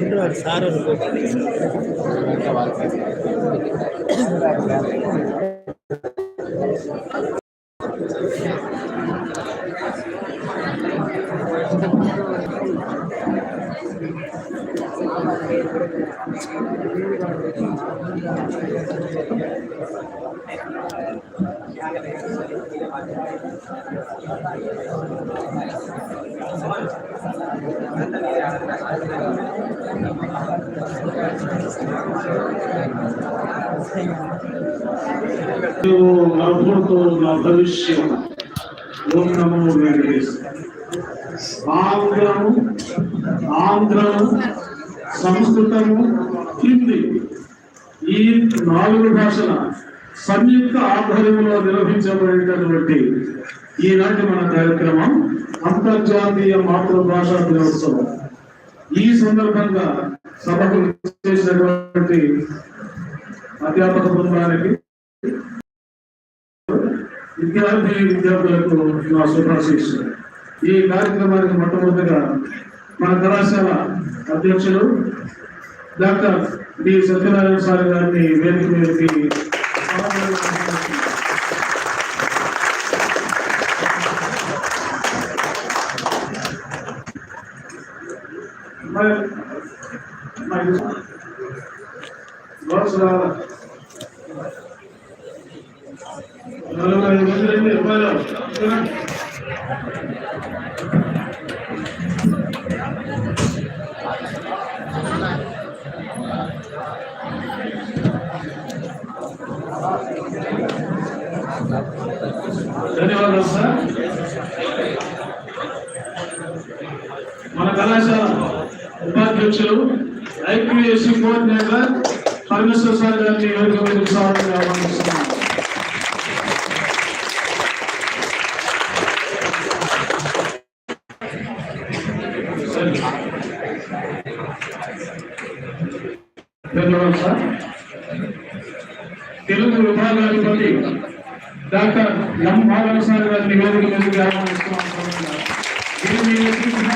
இன்னொரு சார் ஒரு నా భవిష్యం ఓం నమో వెంకటేశ్ ఆంగ్లము ఆంధ్ర సంస్కృతము హిందీ ఈ నాలుగు భాషల సంయుక్త ఆధ్వర్యంలో నిర్వహించబడేటటువంటి ఈనాటి మన కార్యక్రమం అంతర్జాతీయ మాతృభాషా దినోత్సవం. ఈ సందర్భంగా సభకు చేసినటువంటి అధ్యాపక బృందానికి విద్యార్థి విద్యార్థులకు నా శుభాశీస్సులు. ఈ కార్యక్రమానికి మొట్టమొదటిగా మన కళాశాల అధ్యక్షులు డాక్టర్ బి సత్యనారాయణ సార్ గారిని వేదిక మీదకి ధన్యవాదాలు సార్. మన కళాశాల ఉపాధ్యక్షులు ఐక్యూఎస్సీ కోఆర్డినేటర్ పరమేశ్వర సార్ గారిని వేదిక మీదకి స్వాగతంగా ఆహ్వానిస్తున్నాం ధన్యవాదాలు సార్ తెలుగు విభాగాధిపతి డాక్టర్ ఎం భాగవ సార్ గారిని వేదిక మీదకి ఆహ్వానిస్తున్నాం ఇది మీ వ్యక్తిగత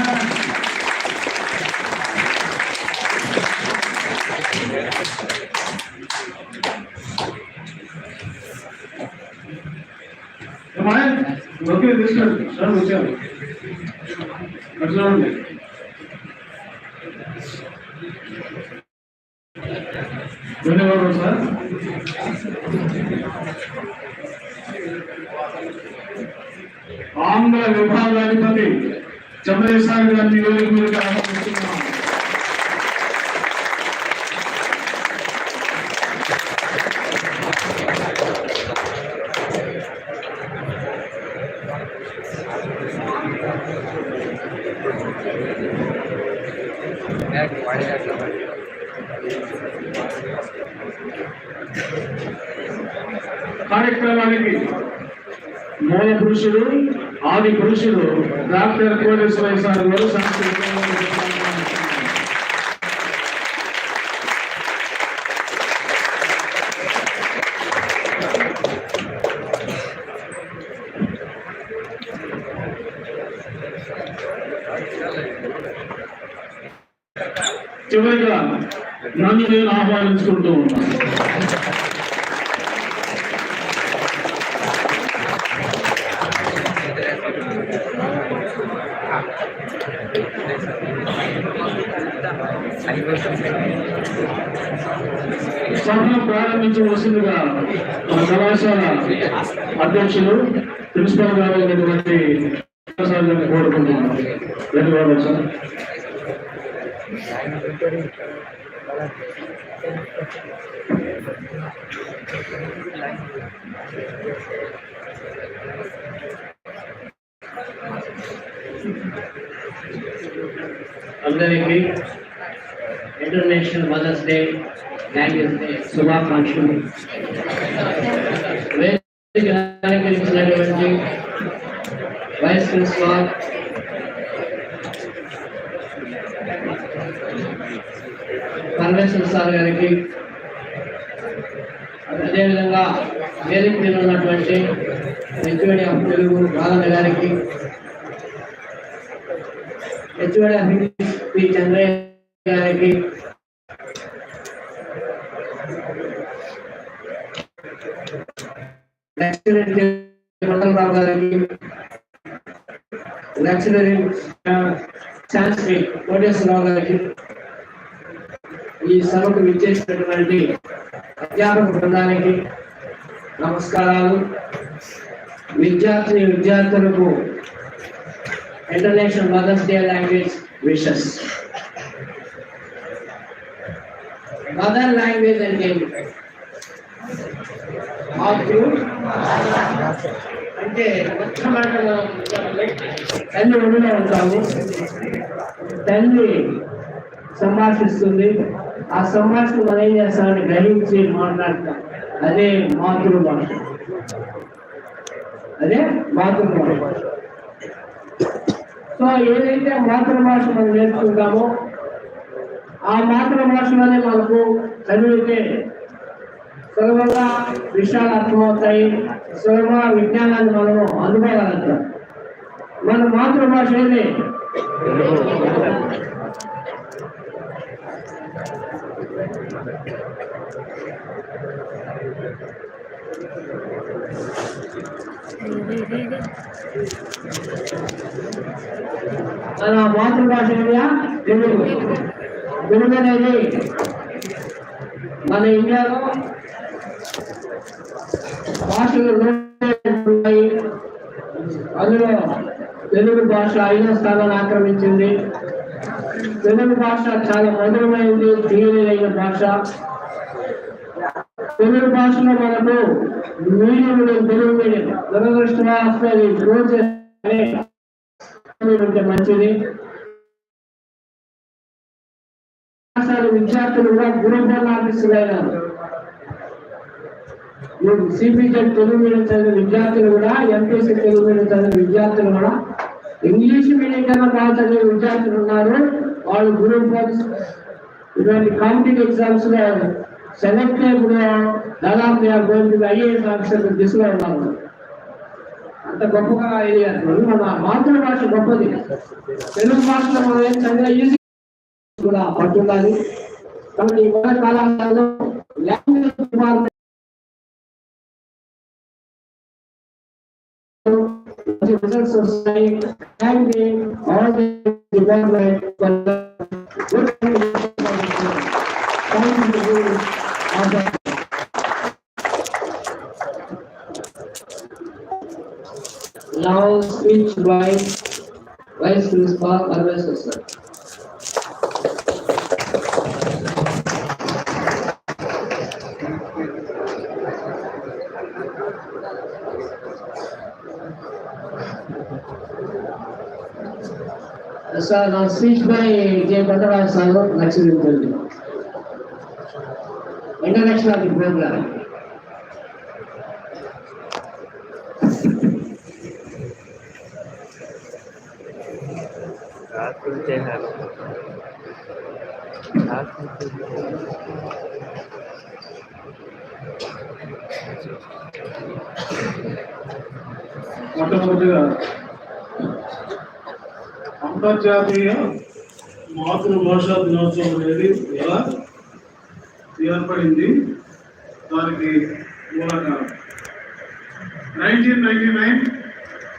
ఏమాయ్? ఓకే తీసుకోండి సార్ వచ్చారు అట్లా చూడండి ధన్యవాదాలు సార్ ఆంధ్ర విభాగాధిపతి చంద్రశేఖర్ గారిని వేదిక మీదకి ఆహ్వానిస్తున్నాం కార్యక్రమానికి మూల పురుషుడు ఆది పురుషుడు డాక్టర్ కోటేశ్వర సార్ గారు సాంస్కృతిక చివరిగా నన్ను నేను ఆహ్వానించుకుంటూ ఉన్నాను సభను ప్రారంభించవలసిందిగా మన కళాశాల అధ్యక్షులు ప్రిన్సిపల్ గారు అయినటువంటి సార్ గారిని కోరుకుంటున్నాను ధన్యవాదాలు సార్. అందరికీ ఇంటర్నేషనల్ మదర్స్ డే శుభాకాంక్షలు అలంకరించినటువంటి వైస్ ప్రిన్సిపాల్ పరమేశ్వర సార్ గారికి. అదేవిధంగా వేదిక మీద ఉన్నటువంటి హెచ్ఓడి ఆఫ్ తెలుగు బాలన్న గారికి. HOD of English P Chandraiah గారికి. గారికి శాస్త్రి కోటేశ్వరరావు గారికి ఈ సభకు విచ్చేసినటువంటి అధ్యాపక బృందానికి నమస్కారాలు విద్యార్థిని విద్యార్థులకు international mothers day language wishes mother language అంటే ఏంటి? మాతృ అంటే తల్లి ఒడిలో ఉంటాము తల్లి సంభాషిస్తుంది. ఆ సంభాషణ మనం ఏం చేస్తామని గ్రహించి మాట్లాడతాం. అదే మాతృభాష. అదే మాతృభాష. సో ఏదైతే మాతృభాష మనం నేర్చుకుంటామో ఆ మాతృభాషలోనే మనకు చదివితే సులభంగా విషయాలు అర్థమవుతాయి సులభంగా విజ్ఞానాన్ని మనము అందుకోగలుగుతాం. మన మాతృభాష ఏది? మన మాతృభాష ఏదియా తెలుగు. తెలుగు అనేది మన ఇండియాలో భాషలు ఉన్నాయి అందులో తెలుగు భాష ఐదో స్థానాన్ని ఆక్రమించింది. తెలుగు భాష చాలా మధురమైంది తీయనైన భాష. తెలుగు భాషలో మనకు మీడియం తెలుగు మీడియం. దురదృష్టవాస్తు ఉంటే మంచిది. విద్యార్థులు కూడా గురుబోధన ఆఫీసులు అయినారు సిబిజెడ్ తెలుగు మీడియం చదివిన విద్యార్థులు కూడా ఎంపీసీ తెలుగు మీడియం చదివిన విద్యార్థులు కూడా ఇంగ్లీష్ మీడియం కన్నా బాగా చదివే విద్యార్థులు ఉన్నారు. వాళ్ళు గ్రూప్ ఇటువంటి కాంపిటేటివ్ ఎగ్జామ్స్లో సెలెక్ట్ ఇప్పుడు దాదాపు గోల్డ్ ఐఏఎస్ ఆఫీసర్ దిశలో ఉన్నారు అంత గొప్పగా అయ్యారు మన మాతృభాష గొప్పది. తెలుగు భాషలో మనం ఏం చదివా ఈజీ కూడా పట్టుండాలి. కాబట్టి ఈ మధ్య కాలంలో language results of science all the development with Thank you. Thank you. now speech by Vice Principal Arvind Sir. Lecture in Telugu. Introduction of the program. రాత్రులు చేశారు రాత్రులు మొట్టమొదటిగా అంతర్జాతీయ మాతృభాషా దినోత్సవం అనేది ఎలా ఏర్పడింది? దానికి మూలంగా నైన్టీన్ నైన్టీ నైన్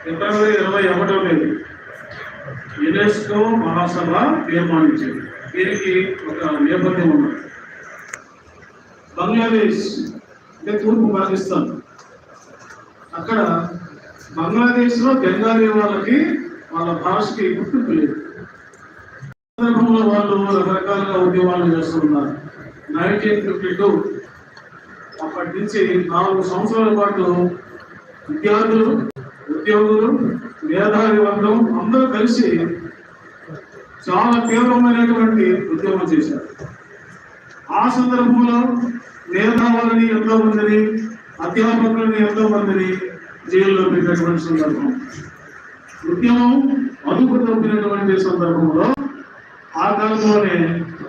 ఫిబ్రవరి ఇరవై ఒకటో తేదీ యునెస్కో మహాసభ తీర్మానించింది. దీనికి ఒక నేపథ్యం ఉన్నది. బంగ్లాదేశ్ అంటే తూర్పు పాకిస్తాన్. అక్కడ బంగ్లాదేశ్లో బెంగాలీ వాళ్ళకి వాళ్ళ భాషకి గుర్తింపు లేదు. సందర్భంలో వాళ్ళు రకరకాలుగా ఉద్యమాలు చేస్తున్నారు. నైన్టీన్ ఫిఫ్టీ టూ అప్పటి నుంచి నాలుగు సంవత్సరాల పాటు విద్యార్థులు ఉద్యోగులు మేధావి వర్గం అందరూ కలిసి చాలా తీవ్రమైనటువంటి ఉద్యమం చేశారు. ఆ సందర్భంలో మేధావులని ఎంతో మందిని అధ్యాపకులని ఎంతో మందిని జైల్లో పెట్టినటువంటి సందర్భం. ఉద్యమం అదుపు సందర్భంలో ఆ కాలంలోనే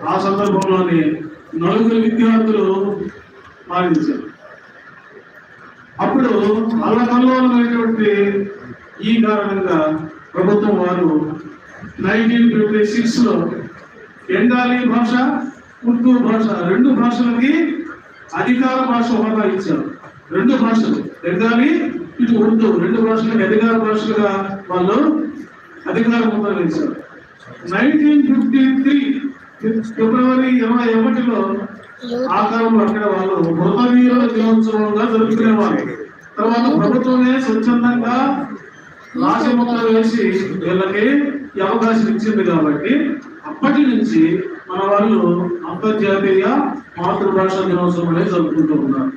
ఆ సందర్భంలోనే నలుగురు విద్యార్థులు మరణించారు అప్పుడు అల్లకల్లోలమైనటువంటి ఈ కారణంగా ప్రభుత్వం వారు నైన్టీన్ ఫిఫ్టీ సిక్స్లో బెంగాలీ భాష ఉర్దూ భాష రెండు భాషలకి అధికార భాష హోదా ఇచ్చారు. రెండు భాషలు బెంగాలీ ఇటు ఉర్దూ రెండు భాషలకు అధికార భాషలుగా వాళ్ళు అధికార హోదా వేశారు నైన్టీన్ ఫిఫ్టీ త్రీ ఫిబ్రవరి ఇరవై ఒకటిలో ఆ కాలంలో అక్కడ వాళ్ళు మృతవీరుల దినోత్సవంగా జరుపుకునేవారు తర్వాత ప్రభుత్వమే స్వచ్ఛందంగా రాజముద్ర వేసి వీళ్ళకి ఈ అవకాశం ఇచ్చింది కాబట్టి అప్పటి నుంచి మన వాళ్ళు అంతర్జాతీయ మాతృభాష దినోత్సవం అనేది జరుపుకుంటూ ఉన్నారు.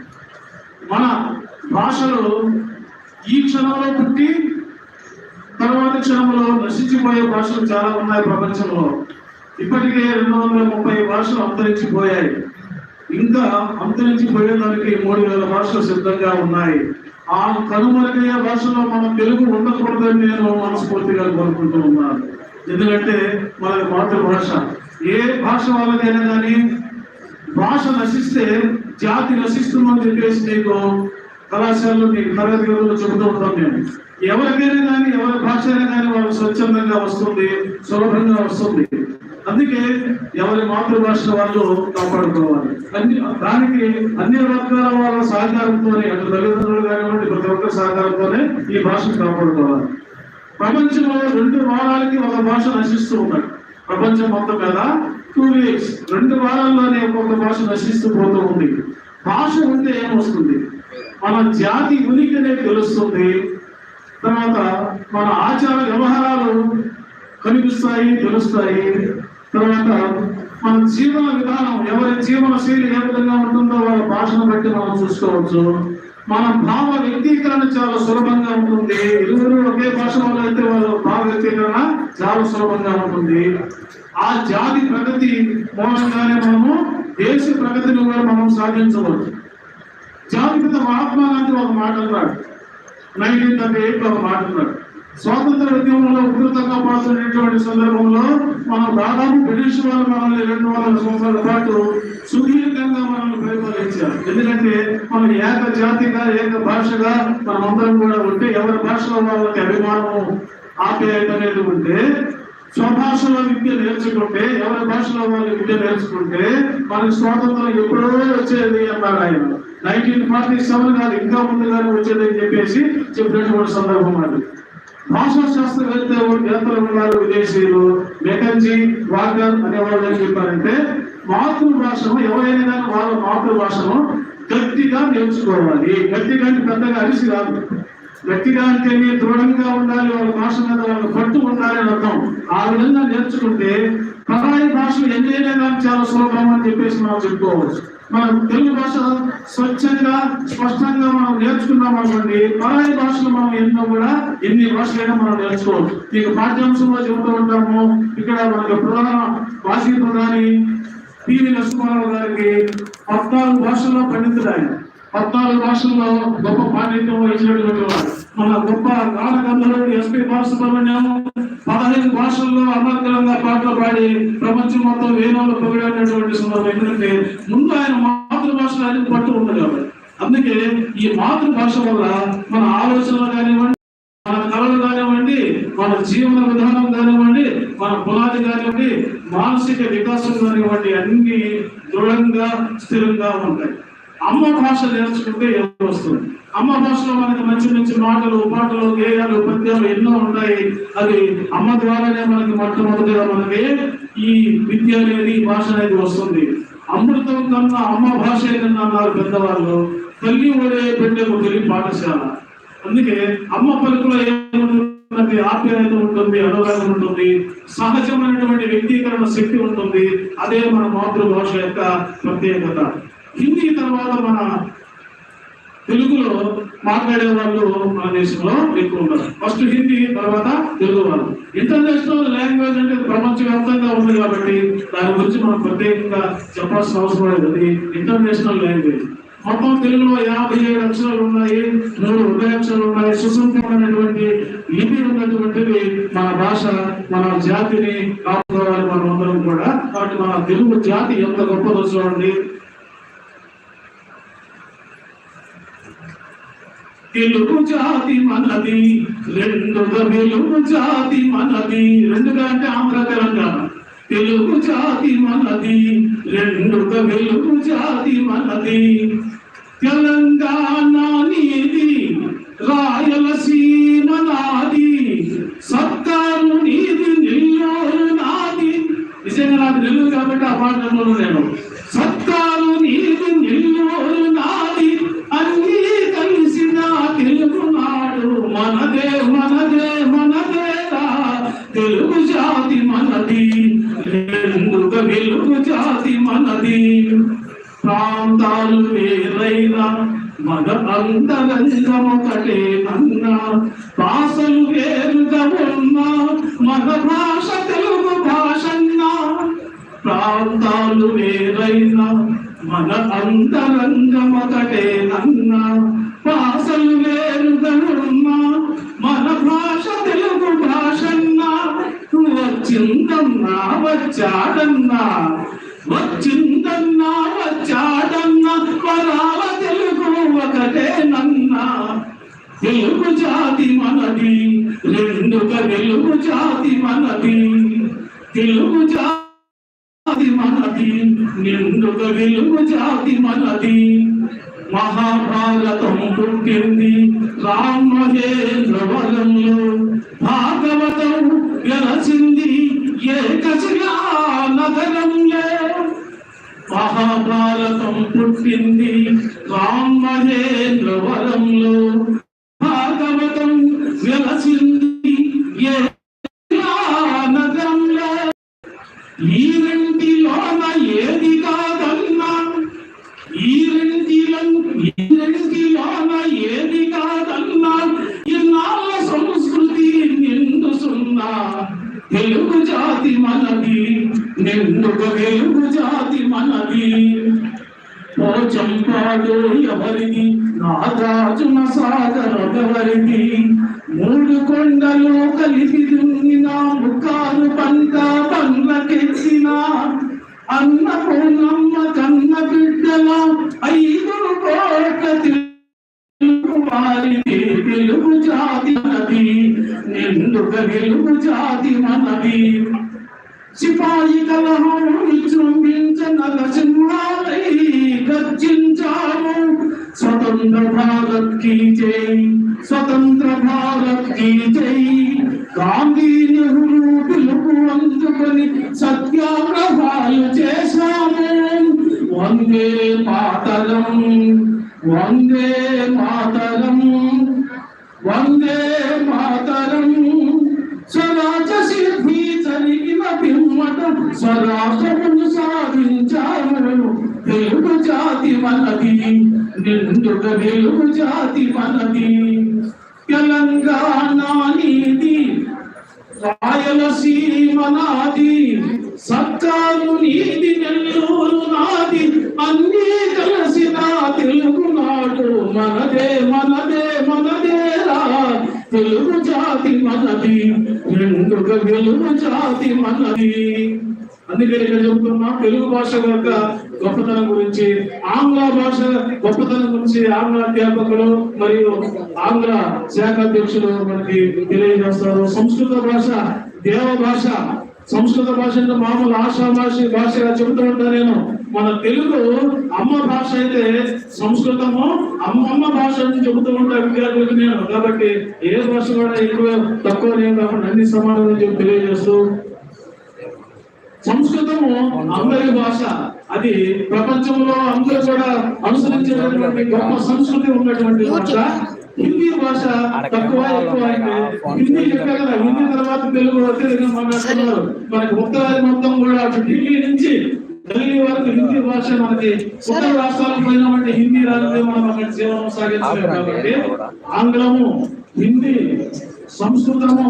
మన భాషలో ఈ క్షణంలో పుట్టి తర్వాత క్షణంలో నశించిపోయే భాషలు చాలా ఉన్నాయి ప్రపంచంలో. ఇప్పటికే రెండు వందల ముప్పై భాషలు అంతరించిపోయాయి. ఇంకా అంతరించిపోయేదానికి మూడు వేల భాషలు సిద్ధంగా ఉన్నాయి. ఆ కనుమరుగయ్యే భాషలో మన తెలుగు ఉండకూడదని నేను మనస్ఫూర్తిగా కోరుకుంటూ ఉన్నాను. ఎందుకంటే మన మాతృభాష. ఏ భాష వాళ్ళకైనా కానీ భాష నశిస్తే జాతి నశిస్తుందని చెప్పేసి నీకు కళాశాలలో మీకు తరగతి గదుల్లో చెబుతూ ఉంటాం మేము. ఎవరికైనా కానీ ఎవరి భాష అయినా కానీ వాళ్ళు స్వచ్ఛందంగా వస్తుంది సులభంగా వస్తుంది. అందుకే ఎవరి మాతృభాష వాళ్ళు కాపాడుకోవాలి. అన్ని దానికి అన్ని రకాల వాళ్ళ సహకారంతోనే అటు తల్లిదండ్రులు కానివ్వండి ప్రతి ఒక్కరి సహకారంతోనే ఈ భాషను కాపాడుకోవాలి. ప్రపంచంలో రెండు వారాలకి ఒక భాష నశిస్తూ ఉన్నాడు ప్రపంచం మొత్తం మీద టూ వీక్స్ రెండు వారాల్లోనే ఒక్కొక్క భాష నశిస్తూ పోతూ ఉంది. భాష ఉంటే ఏమొస్తుంది? మన జాతి ఉనికి అనేది తెలుస్తుంది. తర్వాత మన ఆచార వ్యవహారాలు కనిపిస్తాయి తెలుస్తాయి. తర్వాత మన జీవన విధానం ఎవరి జీవన శైలి ఏ విధంగా ఉంటుందో వాళ్ళ భాషను బట్టి మనం చూసుకోవచ్చు. మన భావ వ్యక్తీకరణ చాలా సులభంగా ఉంటుంది. ఇరువురు ఒకే భాష వాళ్ళు అయితే వాళ్ళ భావ వ్యక్తీకరణ చాలా సులభంగా ఉంటుంది. ఆ జాతి ప్రగతి మూలంగానే మనము దేశ ప్రగతిని కూడా మనం సాధించవచ్చు. జాతిపిత మహాత్మా గాంధీ ఒక మాట అన్నాడు. నైన్టీన్ థర్టీ ఎయిట్ ఒక మాట అన్నాడు. స్వాతంత్ర ఉద్యమంలో ఉధృతంగా పాల్గొనేటువంటి సందర్భంలో మనం దాదాపు బ్రిటిష్ వాళ్ళు మనల్ని రెండు వందల సంవత్సరాల పాటు సుదీర్ఘంగా మనల్ని పరిపాలించారు ఎందుకంటే మనం ఏక జాతిగా ఏక భాషగా మనం అందరం కూడా ఉంటే ఎవరి భాషలో వాళ్ళకి అభిమానము ఆప్యాయత అనేది ఉంటే స్వభాషలో విద్య నేర్చుకుంటే ఎవరి భాషలో వాళ్ళు విద్య నేర్చుకుంటే మనకి స్వాతంత్రం ఎప్పుడో వచ్చేది అన్నారు ఆయన. నైన్టీన్ ఫార్టీ సెవెన్ కాదు ఇంకా ముందుగానే వచ్చేది అని చెప్పేసి చెప్పినటువంటి సందర్భం అది. భాషా శాస్త్రవేత్త వేత్తలు ఉన్నారు విదేశీయులు? మెకంజీ వాగర్ అనేవాళ్ళు ఏం చెప్పారంటే మాతృభాషను ఎవరైనా కానీ వాళ్ళ మాతృభాషను గట్టిగా నేర్చుకోవాలి. గట్టిగా అంటే పెద్దగా అరిసి రాదు గట్టిగా అంటే దృఢంగా ఉండాలి వాళ్ళ భాష మీద వాళ్ళు పట్టు ఉండాలి అని అర్థం. ఆ విధంగా నేర్చుకుంటే పరాయి భాషలు ఎన్నైనా కానీ చాలా సులభం అని చెప్పేసి మనం చెప్పుకోవచ్చు. మనం తెలుగు భాష స్వచ్ఛంగా స్పష్టంగా మనం నేర్చుకున్నాం అనుకోండి పరాయి భాషలు మనం ఎన్నో కూడా ఎన్ని భాషలైనా మనం నేర్చుకోవచ్చు. మీకు పాఠ్యాంశంలో చెబుతూ ఉంటాము ఇక్కడ మనకి ప్రధాన భాషీ ప్రధాని పివి నరసింహారావు గారికి పద్నాలుగు భాషల్లో పండితుడు ఆయన పద్నాలుగు భాషల్లో గొప్ప పాండిత్యం వహించినటువంటి వాడు. మన గొప్ప గానగంధర్వుడు ఎస్పి బాలసుబ్రహ్మణ్యం పదహైదు భాషల్లో అనర్గలంగా పాటలు పాడి ప్రపంచం మొత్తం వేణంలో పొగిడేటటువంటి సందర్భం ఎందుకంటే ముందు ఆయన మాతృభాషలో ఆయన పట్టు ఉంది కాబట్టి. అందుకే ఈ మాతృభాష వల్ల మన ఆలోచనలు కానివ్వండి మన కళలు కానివ్వండి మన జీవన విధానం కానివ్వండి మన పునాది కానివ్వండి మానసిక వికాసం కానివ్వండి అన్ని దృఢంగా స్థిరంగా ఉంటాయి. అమ్మ భాష నేర్చుకుంటే ఏదో వస్తుంది. అమ్మ భాషలో మనకి మంచి మంచి మాటలు పాటలు గేయాలు పద్యాలు ఎన్నో ఉన్నాయి. అది అమ్మ ద్వారానే మనకి మొట్టమొదటిగా మనకి ఈ విద్య అనేది భాష అనేది వస్తుంది. అమృతం కన్నా అమ్మ భాష ఏదన్నా అన్నారు పెద్దవాళ్ళు. తల్లి ఒడే పెట్టే తొలి పాఠశాల. అందుకే అమ్మ పలుకులో ఏముంటుంది? ఆప్యాయత ఉంటుంది అనురాగం ఉంటుంది సహజమైనటువంటి వ్యక్తీకరణ శక్తి ఉంటుంది. అదే మన మాతృభాష యొక్క ప్రత్యేకత. హిందీ తర్వాత మన తెలుగులో మాట్లాడే వాళ్ళు మన దేశంలో ఎక్కువ ఉన్నారు. ఫస్ట్ హిందీ తర్వాత తెలుగు వాళ్ళు. ఇంటర్నేషనల్ లాంగ్వేజ్ అంటే ప్రపంచవ్యాప్తంగా ఉంది కాబట్టి దాని గురించి మనం ప్రత్యేకంగా చెప్పాల్సిన అవసరం లేదు. అది ఇంటర్నేషనల్ లాంగ్వేజ్ మొత్తం తెలుగులో యాభై ఏడు అక్షరాలు ఉన్నాయి మూడు ఉదయాక్షరాలు ఉన్నాయి సుసంపన్నమైనటువంటి లిపి ఉన్నటువంటిది మన భాష మన జాతిని కాపాడుకోవాలి మనం అందరం కూడా. కాబట్టి మన తెలుగు జాతి ఎంత గొప్పదో చూడండి. తెలుగు జాతి మనది రెండు తెలుగు జాతి మనది రెండుగా అంటే ఆంధ్ర తెలంగాణ. తెలుగు జాతి మనది రెండు వెలుగు జాతి మనది. తెలంగాణ నీది రాయలసీమ నాది సర్కారు నీది నెల్లూరు నాది. నిజంగా నాకు నెల్లూరు కాబట్టి ఆ పాటలో నేను. సర్కారు నీది నెల్లూరు మనదే మనదే మనదేరా. తెలుగు జాతి మనది రెండుగా వెలుగు జాతి మనది. ప్రాంతాలు వేరైనా మన అంతరంగం ఒకటే అన్నా భాషలు వేరుగా ఉన్నా మన భాష తెలుగు భాషన్నా. ప్రాంతాలు వేరైనా మన అంతరంగం ఒకటే అన్నా భాషలు వేరు ఉన్నా మన భాష తెలుగు భాషన్నా వచ్చిందన్నా వచ్చాడన్నా వచ్చిందన్నా వచ్చాడన్నా వరాల తెలుగు ఒకటే నన్నా తెలుగు జాతి మనది రెండుగా తెలుగు జాతి మనది. తెలుగు జాతి మనది నిండుగా వెలుగు జాతి మనది. మహాభారతం పుట్టింది రామహేంద్రవరంలో భాగవతం గెలసింది ఏకశిలా నగరంలో మహాభారతం పుట్టింది రామహేంద్రవరంలో భాగవతం తెలుగు జాతి మనది నిండుగా వెలుగు జాతి మనది ఓ చంపాడు ఎవరిది? నాగార్జున సాగర ఎవరిది? మూడు కొండలు కలిపి దున్నిన ముఖాలు పంట పండ్లకెచ్చిన అన్న పూర్ణమ్మ కన్న బిడ్డల ఐదు కోట్ల తెలుగు వారిది వెలుగు జాతి మనది నిండుగా వెలుగు జాతి మనది. సిపాయి కలహం విజృంభించిన సింహాలై గర్జించాము. స్వతంత్ర భారత్ కీ జై స్వతంత్ర భారత్ కీ జై. గాంధీ నెహ్రూ పిలుపు అందుకొని సత్యాగ్రహాలు చేశాము. వందే మాతరం వందే మాతరం. వందే మాతరం. స్వరాజ సిద్ధి జరిగిన పిమ్మట స్వరాజమును సాధించారు తెలుగు జాతి మనది నిండుగా తెలుగు జాతి మనది తెలంగాణ నీది రాయలసీమ నాది సత్తాను నీది నెల్లూరు నాది. అన్నీ కలిసిన తెలుగునాడు మనదే మనదే. వెలుగు జాతి మనది అందుకే ఇక్కడ చెబుతున్నా తెలుగు భాష యొక్క గొప్పతనం గురించి ఆంగ్ల భాష గొప్పతనం గురించి ఆంగ్ల అధ్యాపకులు మరియు ఆంగ్ల శాఖ అధ్యక్షులు మనకి తెలియజేస్తారు. సంస్కృత భాష దేవ భాష సంస్కృత భాష అంటే మామూలు ఆశా భాష భాషగా చెబుతూ ఉంటాను నేను. మన తెలుగు అమ్మ భాష అయితే సంస్కృతము అమ్మమ్మ భాష అని చెబుతూ ఉంటా విద్యార్థులకు నేను. కాబట్టి ఏ భాష కూడా ఎక్కువ తక్కువ నేను కాబట్టి అన్ని చెప్పి తెలియజేస్తూ. సంస్కృతము అందరి భాష. అది ప్రపంచంలో అందరూ కూడా అనుసరించేటటువంటి గొప్ప సంస్కృతి ఉన్నటువంటి భాష. హిందీ భాష తక్కువ ఎక్కువ అయితే హిందీ చెప్పే కదా హిందీ తర్వాత తెలుగు అత్యధికంగా మాట్లాడుతున్నారు. మనకి ఉత్తరాది మొత్తం కూడా అటు ఢిల్లీ నుంచి ఢిల్లీ వరకు హిందీ భాష మనకి ఉత్తర రాష్ట్రాలకు పోయినామంటే హిందీ మనం అక్కడ జీవనం సాగించలేము కాబట్టి ఆంగ్లము హిందీ సంస్కృతము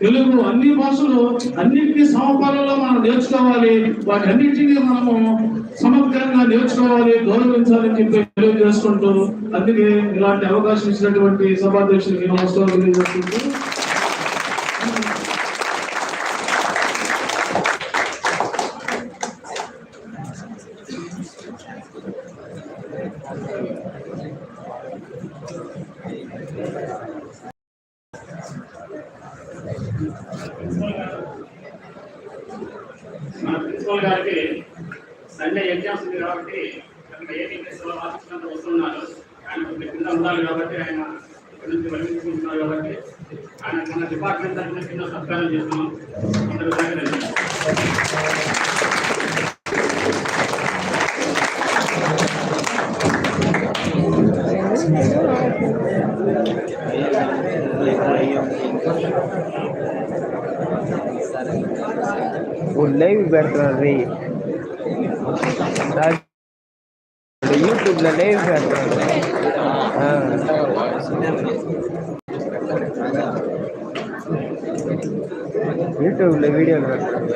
తెలుగు అన్ని భాషలు అన్నింటినీ సమపాలలో మనం నేర్చుకోవాలి. వాటి అన్నింటినీ మనము సమగ్రంగా నేర్చుకోవాలి గౌరవించాలని చెప్పి తెలియజేసుకుంటూ అందుకే ఇలాంటి అవకాశం ఇచ్చినటువంటి సభాధ్యక్షులకి నమస్కారం తెలియజేసుకుంటూ ಬರ್ತಾಳ್ರಿ ಯೂಟ್ಯೂಬ್ನ ಲೈವ್ ಬರ್ತಾಳ್ರಿ ಯೂಟ್ಯೂಬ್ல வீடியோ ಬರ್ತಾಳ್ರಿ